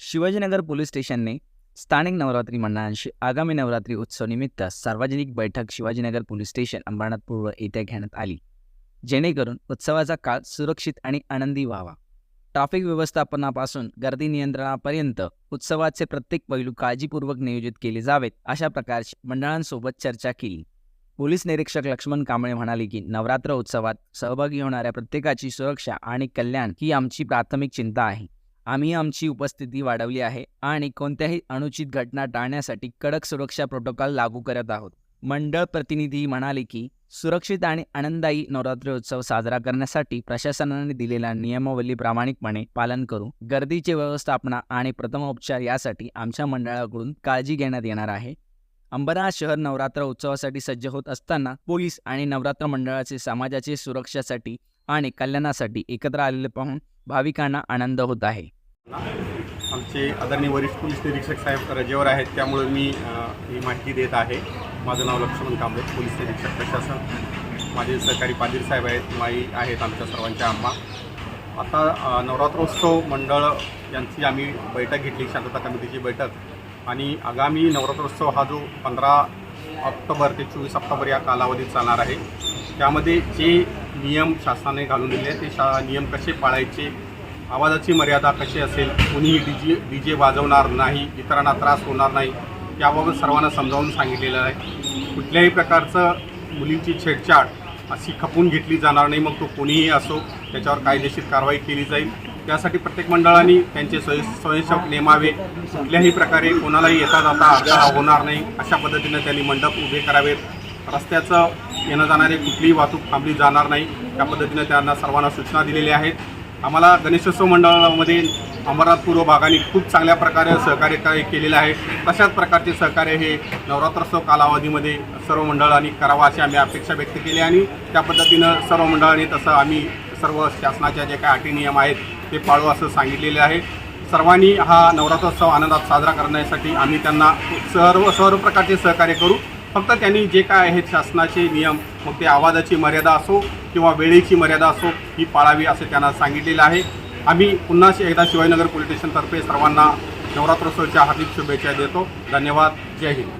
Shivajinagar police स्टेशनने स्थानिक नवरात्री मंडळांशी आगामी नवरात्री उत्सव निमित्त सार्वजनिक बैठक शिवाजीनगर पोलीस स्टेशन अंबरनाथ पूर्व येथे घेण्यात आली. जेणेकरून उत्सवाचा काळ सुरक्षित आणि आनंदी व्हावा. ट्रॅफिक व्यवस्थापनापासून गर्दी नियंत्रणापर्यंत उत्सवाचे प्रत्येक पैलू काळजीपूर्वक नियोजित केले जावेत अशा प्रकारची मंडळांसोबत चर्चा केली. पोलीस निरीक्षक लक्ष्मण कांबळे म्हणाले की नवरात्र उत्सवात सहभागी होणाऱ्या प्रत्येकाची सुरक्षा आणि कल्याण ही आमची प्राथमिक चिंता आहे. आम्ही आमची उपस्थिती वाढवली आहे आणि कोणत्याही अनुचित घटना टाळण्यासाठी कडक सुरक्षा प्रोटोकॉल लागू करत आहोत. मंडळ प्रतिनिधी म्हणाले की सुरक्षित आणि आनंददायी नवरात्रोत्सव साजरा करण्यासाठी प्रशासनाने दिलेल्या नियमावली प्रामाणिकपणे पालन करू गर्दीचे व्यवस्थापना आणि प्रथमोपचार यासाठी आमच्या मंडळाकडून काळजी घेण्यात येणार आहे. अंबरनाथ शहर नवरात्र उत्सवासाठी सज्ज होत असताना पोलीस आणि नवरात्र मंडळाचे समाजाचे सुरक्षासाठी आणि कल्याणासाठी एकत्र आलेले पाहून भाविकांना आनंद होत आहे. आमचे आदरणीय वरिष्ठ पोलीस निरीक्षक साहेब रजेवर आहेत. त्यामुळे मी ही माहिती देत आहे. माझं नाव लक्ष्मण कांबळे पोलीस निरीक्षक प्रशासन. माझे सहकारी पादीर साहेब आहेत माई आहेत आमच्या सर्वांच्या आम्हा. आता नवरात्रोत्सव मंडळ यांची आम्ही बैठक घेतली शांतता कमिटीची बैठक. आणि आगामी नवरात्रोत्सव हा जो पंधरा ऑक्टोबर ते चोवीस ऑक्टोबर या कालावधीत चालणार आहे. त्यामध्ये जे नियम शासनाने घालून दिले ते शा नियम कसे पाळायचे आवाजाची मर्यादा कशी असेल कुणीही डी जे डी जे वाजवणार नाही इतरांना त्रास होणार नाही याबाबत सर्वांना समजावून सांगितलेलं आहे. कुठल्याही प्रकारचं मुलींची छेडछाड अशी खपून घेतली जाणार नाही मग तो कोणीही असो त्याच्यावर कायदेशीर कारवाई केली जाईल. त्यासाठी प्रत्येक मंडळाने त्यांचे स्वय स्वयंसेवक नेमावे. कुठल्याही प्रकारे कोणालाही येता जाता अडथळा होणार नाही अशा पद्धतीनं त्यांनी मंडप उभे करावेत. रस्त्याचं येणं जाणारी कुठलीही वाहतूक थांबली जाणार नाही त्या पद्धतीनं त्यांना सर्वांना सूचना दिलेल्या आहेत. आम्हाला गणेशोत्सव मंडळामध्ये अमरनाथ पूर्व भागाने खूप चांगल्या प्रकारे सहकार्य काय केलेलं आहे. तशाच प्रकारचे सहकार्य हे नवरात्रोत्सव कालावधीमध्ये सर्व मंडळांनी करावं अशी आम्ही अपेक्षा व्यक्त केली आणि त्या पद्धतीनं सर्व मंडळांनी तसं आम्ही सर्व शासनाच्या जे काही अटी नियम आहेत ते पाळू असं सांगितलेले आहे. सर्वांनी हा नवरात्रोत्सव आनंदात साजरा करण्यासाठी आम्ही त्यांना सर्व सर्व प्रकारचे सहकार्य करू. फक्त त्यांनी जे काय आहेत शासनाचे नियम मग ते आवाजाची मर्यादा असो किंवा वेळेची मर्यादा असो ही पाळावी असे त्यांना सांगितलेलं आहे. आम्ही पुन्हा एकदा शिवाजीनगर पोलीस स्टेशनतर्फे सर्वांना नवरात्रोत्सवाच्या हार्दिक शुभेच्छा देतो. धन्यवाद. जय हिंद.